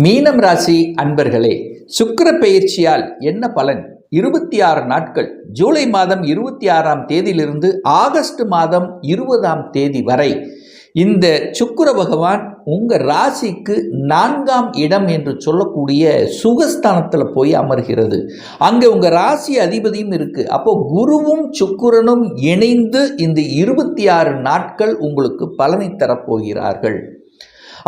மீனம் ராசி அன்பர்களே சுக்கிர பெயர்ச்சியால் என்ன பலன்? இருபத்தி ஆறு நாட்கள் ஜூலை மாதம் இருபத்தி ஆறாம் தேதியிலிருந்து ஆகஸ்ட் மாதம் இருபதாம் தேதி வரை. இந்த சுக்கர பகவான் உங்க ராசிக்கு நான்காம் இடம் என்று சொல்லக்கூடிய சுகஸ்தானத்தில் போய் அமர்கிறது. அங்கே உங்க ராசி அதிபதியும் இருக்கு. அப்போ குருவும் சுக்குரனும் இணைந்து இந்த இருபத்தி ஆறு நாட்கள் உங்களுக்கு பலனை தரப்போகிறார்கள்.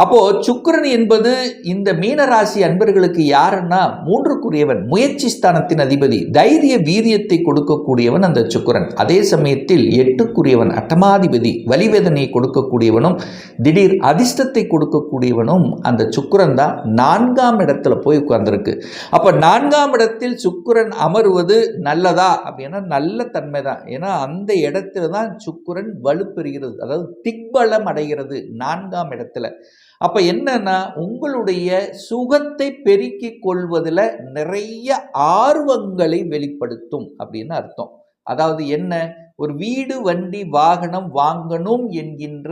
அப்போ சுக்கிரன் என்பது இந்த மீனராசி அன்பர்களுக்கு யாருன்னா மூன்றுக்குரியவன் முயற்சி ஸ்தானத்தின் அதிபதி தைரிய வீரியத்தை கொடுக்கக்கூடியவன் அந்த சுக்கிரன். அதே சமயத்தில் எட்டுக்குரியவன் அட்டமாதிபதி வலிவேதனையை கொடுக்கக்கூடியவனும் திடீர் அதிர்ஷ்டத்தை கொடுக்கக்கூடியவனும் அந்த சுக்கிரன் தான். நான்காம் இடத்துல போய் உட்கார்ந்துருக்கு. அப்போ நான்காம் இடத்தில் சுக்கரன் அமருவது நல்லதா? அப்படின்னா நல்ல தன்மை தான். ஏன்னா அந்த இடத்துல தான் சுக்கரன் வலுப்பெறுகிறது. அதாவது திக்பலம் அடைகிறது நான்காம் இடத்துல. அப்போ என்னன்னா உங்களுடைய சுகத்தை பெருக்கிக் கொள்வதில் நிறைய ஆர்வங்களை வெளிப்படுத்தும் அப்படின்னு அர்த்தம். அதாவது என்ன? ஒரு வீடு வண்டி வாகனம் வாங்கணும் என்கின்ற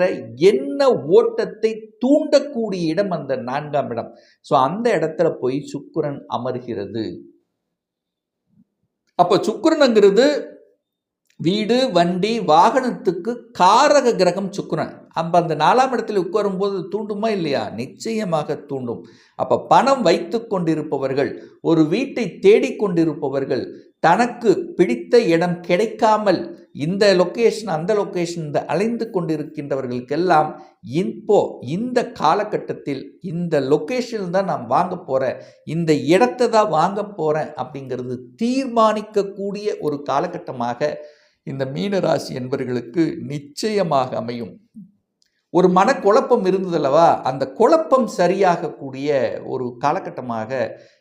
என்ன ஓட்டத்தை தூண்டக்கூடிய இடம் அந்த நான்காம் இடம். ஸோ அந்த இடத்துல போய் சுக்கிரன் அமர்கிறது. அப்போ சுக்கிரனுங்கிறது வீடு வண்டி வாகனத்துக்கு காரக கிரகம் சுக்கிரன். அப்போ அந்த நாலாம் இடத்துல உட்காரும்போது தூண்டுமா இல்லையா? நிச்சயமாக தூண்டும். அப்போ பணம் வைத்து கொண்டிருப்பவர்கள் ஒரு வீட்டை தேடிக்கொண்டிருப்பவர்கள் தனக்கு பிடித்த இடம் கிடைக்காமல் இந்த லொக்கேஷன் அந்த லொக்கேஷன் இந்த அலைந்து கொண்டிருக்கின்றவர்களுக்கெல்லாம் இப்போ இந்த காலகட்டத்தில் இந்த லொக்கேஷனில் தான் நான் வாங்க போகிறேன் இந்த இடத்தை தான் வாங்க போகிறேன் அப்படிங்கிறது தீர்மானிக்கக்கூடிய ஒரு காலகட்டமாக இந்த மீனராசி என்பவர்களுக்கு நிச்சயமாக அமையும். ஒரு மனக்குழப்பம் இருந்ததல்லவா? அந்த குழப்பம் சரியாகக்கூடிய ஒரு காலகட்டமாக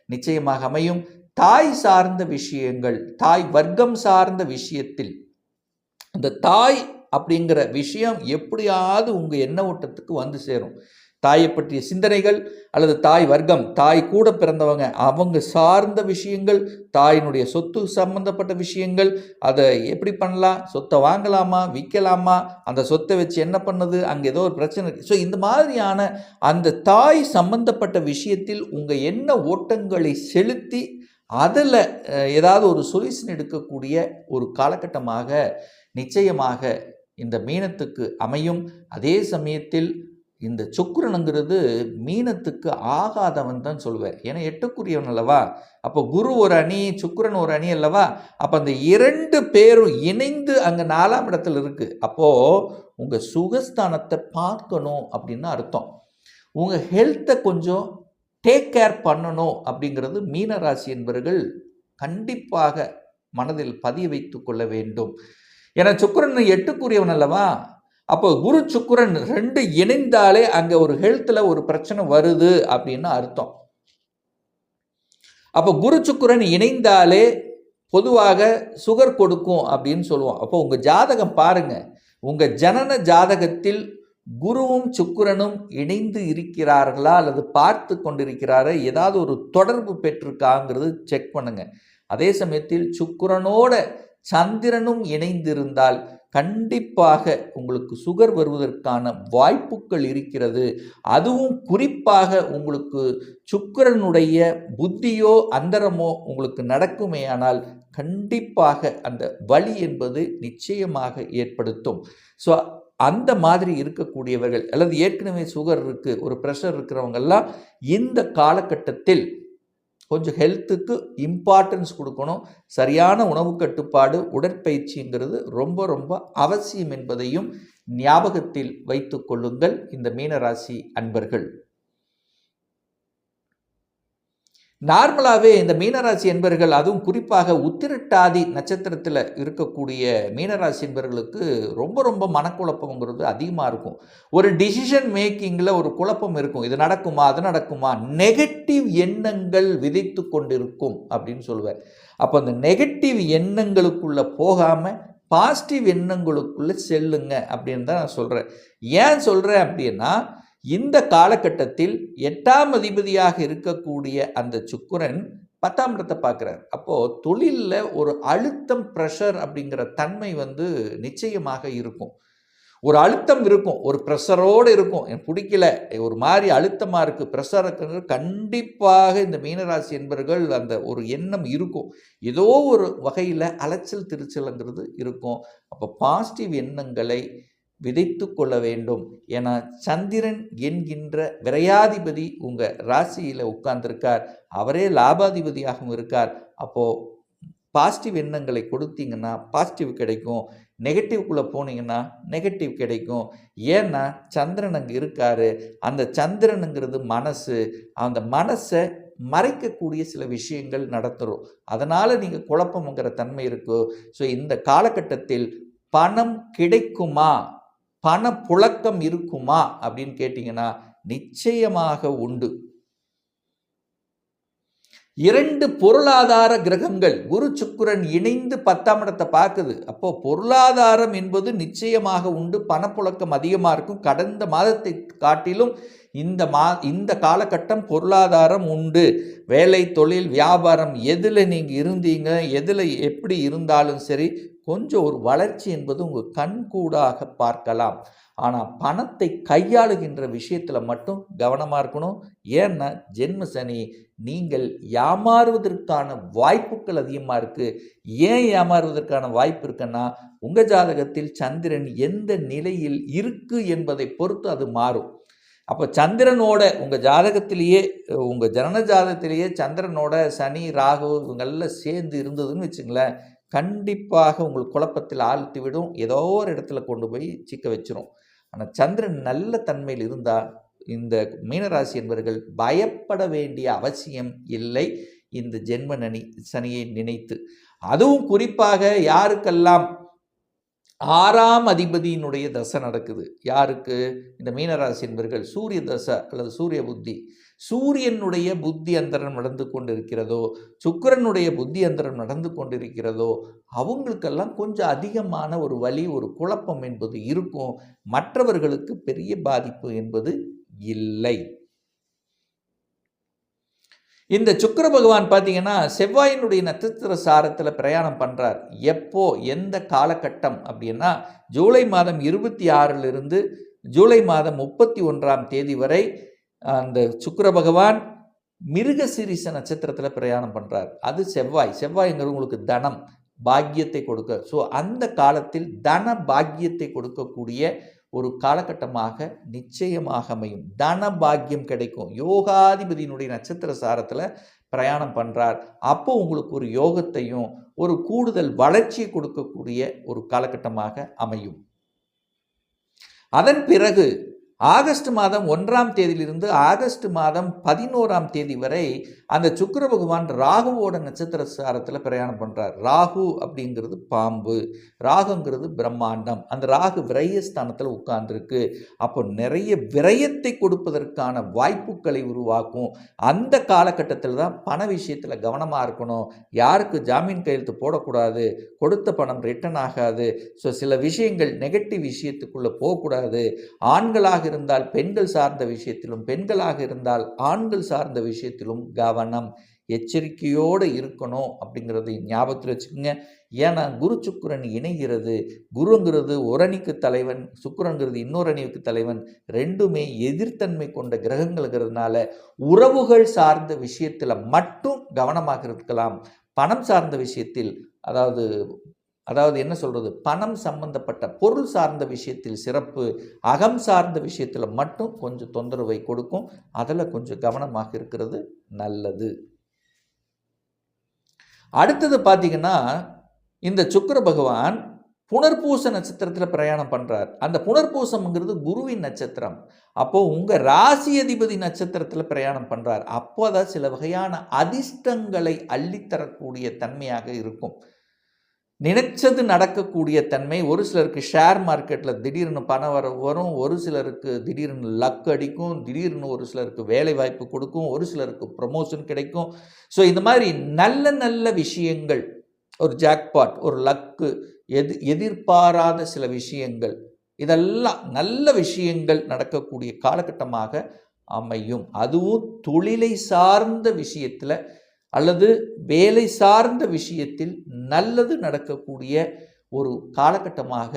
நிச்சயமாக அமையும். தாய் சார்ந்த விஷயங்கள் தாய் வர்க்கம் சார்ந்த விஷயத்தில் அந்த தாய் அப்படிங்கிற விஷயம் எப்படியாவது உங்கள் எண்ண ஓட்டத்துக்கு வந்து சேரும். தாயை பற்றிய சிந்தனைகள் அல்லது தாய் வர்க்கம் தாய் கூட பிறந்தவங்க அவங்க சார்ந்த விஷயங்கள் தாயினுடைய சொத்து சம்பந்தப்பட்ட விஷயங்கள் அதை எப்படி பண்ணலாம் சொத்தை வாங்கலாமா விற்கலாமா அந்த சொத்தை வச்சு என்ன பண்ணுது அங்கே ஏதோ ஒரு பிரச்சனை இருக்குது ஸோ இந்த மாதிரியான அந்த தாய் சம்பந்தப்பட்ட விஷயத்தில் உங்கள் என்ன ஓட்டங்களை செலுத்தி அதில் ஏதாவது ஒரு சொல்யூஷன் எடுக்கக்கூடிய ஒரு காலகட்டமாக நிச்சயமாக இந்த மீனத்துக்கு அமையும். அதே சமயத்தில் இந்த சுக்கரனுங்கிறது மீனத்துக்கு ஆகாதவன் தான் சொல்லுவேன் ஏன்னா எட்டுக்குரியவன் அல்லவா? அப்போ குரு ஒரு அணி சுக்கரன் ஒரு அணி அல்லவா? அப்போ அந்த இரண்டு பேரும் இணைந்து அங்கே நாலாம் இடத்துல இருக்குது அப்போது உங்கள் சுகஸ்தானத்தை பார்க்கணும் அப்படின்னு அர்த்தம். உங்கள் ஹெல்த்தை கொஞ்சம் டேக் கேர் பண்ணணும் அப்படிங்கிறது மீனராசி என்பவர்கள் கண்டிப்பாக மனதில் பதிய வைத்து கொள்ள வேண்டும். ஏன்னா சுக்கரன் எட்டுக்குரியவன் அல்லவா? அப்போ குரு சுக்கரன் ரெண்டு இணைந்தாலே அங்கே ஒரு ஹெல்த்தில் ஒரு பிரச்சனை வருது அப்படின்னு அர்த்தம். அப்போ குரு சுக்கரன் இணைந்தாலே பொதுவாக சுகர் கொடுக்கும் அப்படின்னு சொல்லுவோம். அப்போ உங்கள் ஜாதகம் பாருங்க. உங்கள் ஜனன ஜாதகத்தில் குருவும் சுக்கிரனும் இணைந்து இருக்கிறார்களா அல்லது பார்த்து கொண்டிருக்கிறாரா? ஏதாவது ஒரு தொடர்பு பெற்றிருக்காங்கிறது செக் பண்ணுங்க. அதே சமயத்தில் சுக்கிரனோட சந்திரனும் இணைந்திருந்தால் கண்டிப்பாக உங்களுக்கு சுகர் வருவதற்கான வாய்ப்புகள் இருக்கிறது. அதுவும் குறிப்பாக உங்களுக்கு சுக்கரனுடைய புத்தியோ அந்தரமோ உங்களுக்கு நடக்குமே ஆனால் கண்டிப்பாக அந்த வழி என்பது நிச்சயமாக ஏற்படுத்தும். ஸோ அந்த மாதிரி இருக்கக்கூடியவர்கள் அல்லது ஏற்கனவே சுகர் இருக்குது ஒரு ப்ரெஷர் இருக்கிறவங்கெல்லாம் இந்த காலகட்டத்தில் கொஞ்சம் ஹெல்த்துக்கு இம்பார்ட்டன்ஸ் கொடுக்கணும். சரியான உணவு கட்டுப்பாடு உடற்பயிற்சிங்கிறது ரொம்ப ரொம்ப அவசியம் என்பதையும் ஞாபகத்தில் வைத்து கொள்ளுங்கள். இந்த மீனராசி அன்பர்கள். நார்மலாகவே இந்த மீனராசி என்பர்கள் அதுவும் குறிப்பாக உத்திரட்டாதி நட்சத்திரத்தில் இருக்கக்கூடிய மீனராசி என்பர்களுக்கு ரொம்ப ரொம்ப மனக்குழப்பங்கிறது அதிகமாக இருக்கும். ஒரு டிசிஷன் மேக்கிங்கில் ஒரு குழப்பம் இருக்கும். இது நடக்குமா அது நடக்குமா? நெகட்டிவ் எண்ணங்கள் விதைத்து கொண்டிருக்கும் அப்படின்னு சொல்லுவேன் அப்போ அந்த நெகட்டிவ் எண்ணங்களுக்குள்ளே போகாமல் பாசிட்டிவ் எண்ணங்களுக்குள்ளே செல்லுங்க அப்படின்னு தான் நான் சொல்கிறேன் ஏன் சொல்கிறேன் அப்படின்னா இந்த காலகட்டத்தில் எட்டாம் அதிபதியாக இருக்கக்கூடிய அந்த சுக்குரன் பத்தாம் இடத்தை பார்க்குறார். அப்போது தொழிலில் ஒரு அழுத்தம் ப்ரெஷர் அப்படிங்கிற தன்மை வந்து நிச்சயமாக இருக்கும். ஒரு அழுத்தம் இருக்கும் ஒரு ப்ரெஷரோடு இருக்கும். எனக்கு பிடிக்கல ஒரு மாதிரி அழுத்தமாக இருக்குது ப்ரெஷர் இருக்கிறது கண்டிப்பாக இந்த மீனராசி என்பர்கள் அந்த ஒரு எண்ணம் இருக்கும். ஏதோ ஒரு வகையில் அலைச்சல் திருச்சல்ங்கிறது இருக்கும். அப்போ பாசிட்டிவ் எண்ணங்களை விதைத்து கொள்ள வேண்டும். ஏன்னா சந்திரன் என்கின்ற விரையாதிபதி உங்கள் ராசியில் உட்கார்ந்துருக்கார். அவரே லாபாதிபதியாகவும் இருக்கார். அப்போது பாசிட்டிவ் எண்ணங்களை கொடுத்தீங்கன்னா பாசிட்டிவ் கிடைக்கும். நெகட்டிவ்குள்ளே போனீங்கன்னா நெகட்டிவ் கிடைக்கும். ஏன்னா சந்திரன் அங்கே இருக்கார். அந்த சந்திரனுங்கிறது மனசு. அந்த மனசை மறைக்கக்கூடிய சில விஷயங்கள் நடத்துகிறோம் அதனால் நீங்கள் குழப்பம்ங்கிற தன்மை இருக்கும் ஸோ இந்த காலகட்டத்தில் பணம் கிடைக்குமா? பணப்புழக்கம் இருக்குமா அப்படின்னு கேட்டிங்கன்னா நிச்சயமாக உண்டு. இரண்டு பொருளாதார கிரகங்கள் குரு சுக்குரன் இணைந்து பத்தாம் இடத்தை பார்க்குது. அப்போ பொருளாதாரம் என்பது நிச்சயமாக உண்டு. பணப்புழக்கம் அதிகமாக இருக்கும். கடந்த மாதத்தை காட்டிலும் இந்த மா இந்த காலகட்டம் பொருளாதாரம் உண்டு. வேலை தொழில் வியாபாரம் எதில் நீங்கள் இருந்தீங்க எதில் எப்படி இருந்தாலும் சரி கொஞ்சம் ஒரு வளர்ச்சி என்பது உங்கள் கண்கூடாக பார்க்கலாம். ஆனால் பணத்தை கையாளுகின்ற விஷயத்தில் மட்டும் கவனமாக இருக்கணும். ஏன்னா ஜென்ம சனி நீங்கள் ஏமாறுவதற்கான வாய்ப்புகள் அதிகமாக இருக்குது ஏன் ஏமாறுவதற்கான வாய்ப்பு இருக்குன்னா உங்கள் ஜாதகத்தில் சந்திரன் எந்த நிலையில் இருக்குது என்பதை பொறுத்து அது மாறும். அப்போ சந்திரனோட உங்கள் ஜாதகத்திலேயே உங்கள் ஜனன ஜாதகத்திலேயே சந்திரனோட சனி ராகு இவங்கெல்லாம் சேர்ந்து இருந்ததுன்னு வச்சுங்களேன். கண்டிப்பாக உங்கள் குழப்பத்தில் ஆழ்த்தி விடும் ஏதோ ஒரு இடத்துல கொண்டு போய் சிக்க வச்சிரும். ஆனால் சந்திரன் நல்ல தன்மையில் இருந்தால் இந்த மீனராசி என்பவர்கள் பயப்பட வேண்டிய அவசியம் இல்லை. இந்த ஜென்ம நனி சனியை நினைத்து. அதுவும் குறிப்பாக யாருக்கெல்லாம் ஆறாம் அதிபதியினுடைய தசை நடக்குது. யாருக்கு? இந்த மீனராசி என்பர்கள் சூரிய தசை அல்லது சூரிய புத்தி. சூரியனுடைய புத்தி அந்தரம் நடந்து கொண்டிருக்கிறதோ சுக்கரனுடைய புத்தி அந்தரம் நடந்து கொண்டிருக்கிறதோ அவங்களுக்கெல்லாம் கொஞ்சம் அதிகமான ஒரு வழி ஒரு குழப்பம் என்பது இருக்கும். மற்றவர்களுக்கு பெரிய பாதிப்பு என்பது இல்லை. இந்த சுக்கர பகவான் பார்த்தீங்கன்னா செவ்வாயினுடைய நட்சத்திர சாரத்தில் பிரயாணம் பண்ணுறார் எப்போ? எந்த காலகட்டம்? அப்படின்னா ஜூலை மாதம் இருபத்தி ஆறிலிருந்து ஜூலை மாதம் முப்பத்தி ஒன்றாம் தேதி வரை அந்த சுக்கர பகவான் மிருகசிரிச நட்சத்திரத்தில் பிரயாணம் பண்ணுறார் அது செவ்வாய். செவ்வாய்ங்கிறது உங்களுக்கு தனம் பாக்கியத்தை கொடுக்க. ஸோ அந்த காலத்தில் தன பாக்கியத்தை கொடுக்கக்கூடிய ஒரு காலகட்டமாக நிச்சயமாக அமையும். தன பாக்கியம் கிடைக்கும். யோகாதிபதியினுடைய நட்சத்திர சாரத்தில் பிரயாணம் பண்ணுறார் அப்போ உங்களுக்கு ஒரு யோகத்தையும் ஒரு கூடுதல் வளர்ச்சியை கொடுக்கக்கூடிய ஒரு காலகட்டமாக அமையும். அதன் பிறகு ஆகஸ்ட் மாதம் ஒன்றாம் தேதியிலிருந்து ஆகஸ்ட் மாதம் பதினோராம் தேதி வரை அந்த சுக்கர பகவான் ராகுவோட நட்சத்திர சாரத்தில் பிரயாணம் பண்ணுறார் ராகு அப்படிங்கிறது பாம்பு ராகுங்கிறது பிரம்மாண்டம். அந்த ராகு விரயஸ்தானத்தில் உட்கார்ந்துருக்கு. அப்போ நிறைய விரயத்தை கொடுப்பதற்கான வாய்ப்புகளை உருவாக்கும். அந்த காலகட்டத்தில் தான் பண விஷயத்தில் கவனமாக இருக்கணும். யாருக்கு ஜாமீன் கையெழுத்து போடக்கூடாது கொடுத்த பணம் ரிட்டர்ன் ஆகாது. ஸோ சில விஷயங்கள் நெகட்டிவ் விஷயத்துக்குள்ளே போகக்கூடாது. ஆண்களாக இருந்தால் பெண்கள் சார்ந்த விஷயத்திலும் பெண்களாக இருந்தால் ஆண்கள் சார்ந்த விஷயத்திலும் கவனம் எச்சரிக்கையோடு இருக்கணும் அப்படிங்கிறத ஞாபகத்தில் வச்சுக்கோங்க. ஏன்னா குரு சுக்கரன் இணைகிறது குருங்கிறது ஒரு அணிக்கு தலைவன் சுக்கரங்கிறது இன்னொரு அணிவுக்கு தலைவன் ரெண்டுமே எதிர்த்தன்மை கொண்ட கிரகங்கள்ங்கிறதுனால உறவுகள் சார்ந்த விஷயத்தில் மட்டும் கவனமாக இருக்கலாம். பணம் சார்ந்த விஷயத்தில் அதாவது அதாவது என்ன சொல்கிறது பணம் சம்பந்தப்பட்ட பொருள் சார்ந்த விஷயத்தில் சிறப்பு அகம் சார்ந்த விஷயத்தில் மட்டும் கொஞ்சம் தொந்தரவை கொடுக்கும். அதில் கொஞ்சம் கவனமாக இருக்கிறது நல்லது. அடுத்தது பார்த்திங்கன்னா இந்த சுக்கர பகவான் புனர்பூச நட்சத்திரத்தில் பிரயாணம் பண்ணுறார் அந்த புனர்பூசம்ங்கிறது குருவின் நட்சத்திரம். அப்போது உங்கள் ராசி அதிபதி நட்சத்திரத்தில் பிரயாணம் பண்ணுறார் அப்போ தான் சில வகையான அதிர்ஷ்டங்களை அள்ளித்தரக்கூடிய தன்மையாக இருக்கும். நினைச்சது நடக்கக்கூடிய தன்மை ஒரு சிலருக்கு ஷேர் மார்க்கெட்டில் திடீர்னு பணம் வர வரும் ஒரு சிலருக்கு திடீர்னு லக் அடிக்கும் திடீர்னு ஒரு சிலருக்கு வேலை வாய்ப்பு கொடுக்கும் ஒரு சிலருக்கு ப்ரமோஷன் கிடைக்கும். ஸோ இந்த மாதிரி நல்ல நல்ல விஷயங்கள் ஒரு ஜாக்பாட் ஒரு லக்கு எது எதிர்பாராத சில விஷயங்கள் இதெல்லாம் நல்ல விஷயங்கள் நடக்கக்கூடிய காலகட்டமாக அமையும். அதுவும் தொழிலை சார்ந்த விஷயத்தில் அல்லது வேலை சார்ந்த விஷயத்தில் நல்லது நடக்கக்கூடிய ஒரு காலகட்டமாக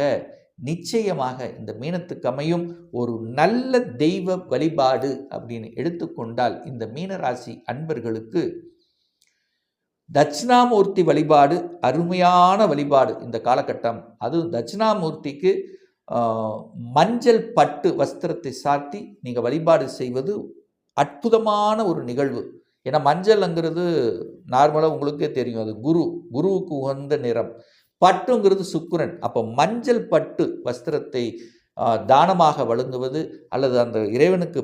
நிச்சயமாக இந்த மீனத்துக்கு அமையும் ஒரு நல்ல தெய்வ வழிபாடு அப்படின்னு எடுத்துக்கொண்டால் இந்த மீனராசி அன்பர்களுக்கு தட்சிணாமூர்த்தி வழிபாடு அருமையான வழிபாடு இந்த காலகட்டம். அதுவும் தட்சிணாமூர்த்திக்கு மஞ்சள் பட்டு வஸ்திரத்தை சாத்தி நீங்கள் வழிபாடு செய்வது அற்புதமான ஒரு நிகழ்வு. ஏன்னா மஞ்சள்ங்கிறது நார்மலாக உங்களுக்கே தெரியும். அது குரு குருவுக்கு உகந்த நிறம். பட்டுங்கிறது சுக்குரன். அப்போ மஞ்சள் பட்டு வஸ்திரத்தை தானமாக வழங்குவது அல்லது அந்த இறைவனுக்கு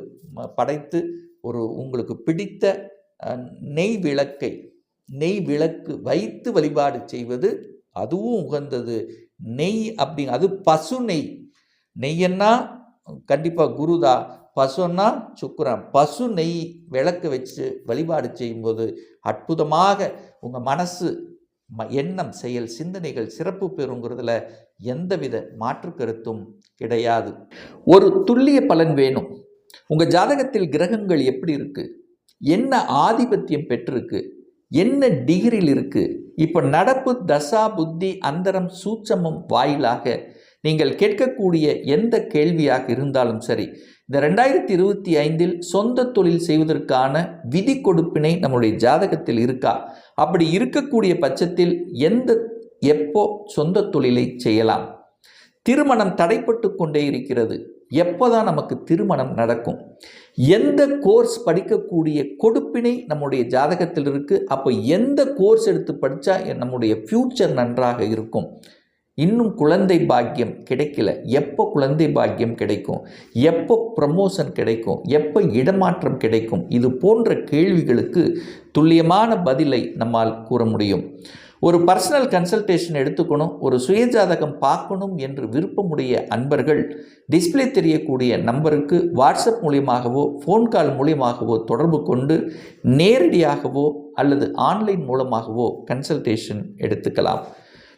படைத்து ஒரு உங்களுக்கு பிடித்த நெய் விளக்கை நெய் விளக்கு வைத்து வழிபாடு செய்வது அதுவும் உகந்தது. நெய் அப்படி அது பசு நெய். நெய்யன்னா கண்டிப்பாக குருதா. பசுன்னா சுக்கிரன். பசு நெய் விளக்கு வச்சு வழிபாடு செய்யும்போது அற்புதமாக உங்கள் மனசு ம எண்ணம் செயல் சிந்தனைகள் சிறப்பு பெறுங்கிறதுல எந்தவித மாற்று கருத்தும் கிடையாது. ஒரு துல்லிய பலன் வேணும். உங்கள் ஜாதகத்தில் கிரகங்கள் எப்படி இருக்குது என்ன ஆதிபத்தியம் பெற்றிருக்கு? என்ன டிகிரியில் இருக்குது இப்போ நடப்பு தசா புத்தி அந்தரம் சூட்சமம் வாயிலாக நீங்கள் கேட்கக்கூடிய எந்த கேள்வியாக இருந்தாலும் சரி இந்த ரெண்டாயிரத்தி இருபத்தி ஐந்தில் சொந்த தொழில் செய்வதற்கான விதி கொடுப்பினை நம்முடைய ஜாதகத்தில் இருக்கா? அப்படி இருக்கக்கூடிய பட்சத்தில் எந்த எப்போ சொந்த தொழிலை செய்யலாம்? திருமணம் தடைப்பட்டு கொண்டே இருக்கிறது. எப்போதான் நமக்கு திருமணம் நடக்கும்? எந்த கோர்ஸ் படிக்கக்கூடிய கொடுப்பினை நம்முடைய ஜாதகத்தில் இருக்குது அப்போ எந்த கோர்ஸ் எடுத்து படித்தா நம்முடைய ஃப்யூச்சர் நன்றாக இருக்கும்? இன்னும் குழந்தை பாக்கியம் கிடைக்கல. எப்போ குழந்தை பாக்கியம் கிடைக்கும்? எப்போ ப்ரமோஷன் கிடைக்கும்? எப்போ இடமாற்றம் கிடைக்கும்? இது போன்ற கேள்விகளுக்கு துல்லியமான பதிலை நம்மால் கூற முடியும். ஒரு பர்சனல் கன்சல்டேஷன் எடுத்துக்கணும் ஒரு சுயஜாதகம் பார்க்கணும் என்று விருப்பமுடைய அன்பர்கள் டிஸ்ப்ளே தெரியக்கூடிய நம்பருக்கு வாட்ஸ்அப் மூலியமாகவோ ஃபோன் கால் மூலியமாகவோ தொடர்பு கொண்டு நேரடியாகவோ அல்லது ஆன்லைன் மூலமாகவோ கன்சல்டேஷன் எடுத்துக்கலாம்.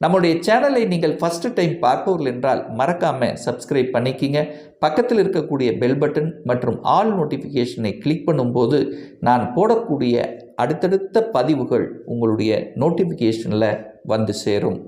நம்முடைய சேனலை நீங்கள் ஃபஸ்ட்டு டைம் பார்ப்பவர்கள் என்றால் மறக்காமல் சப்ஸ்கிரைப் பண்ணிக்கிங்க. பக்கத்தில் இருக்கக்கூடிய பெல் பட்டன் மற்றும் ஆல் நோட்டிஃபிகேஷனை கிளிக் பண்ணும்போது நான் போடக்கூடிய அடுத்தடுத்த பதிவுகள் உங்களுடைய நோட்டிஃபிகேஷனில் வந்து சேரும்.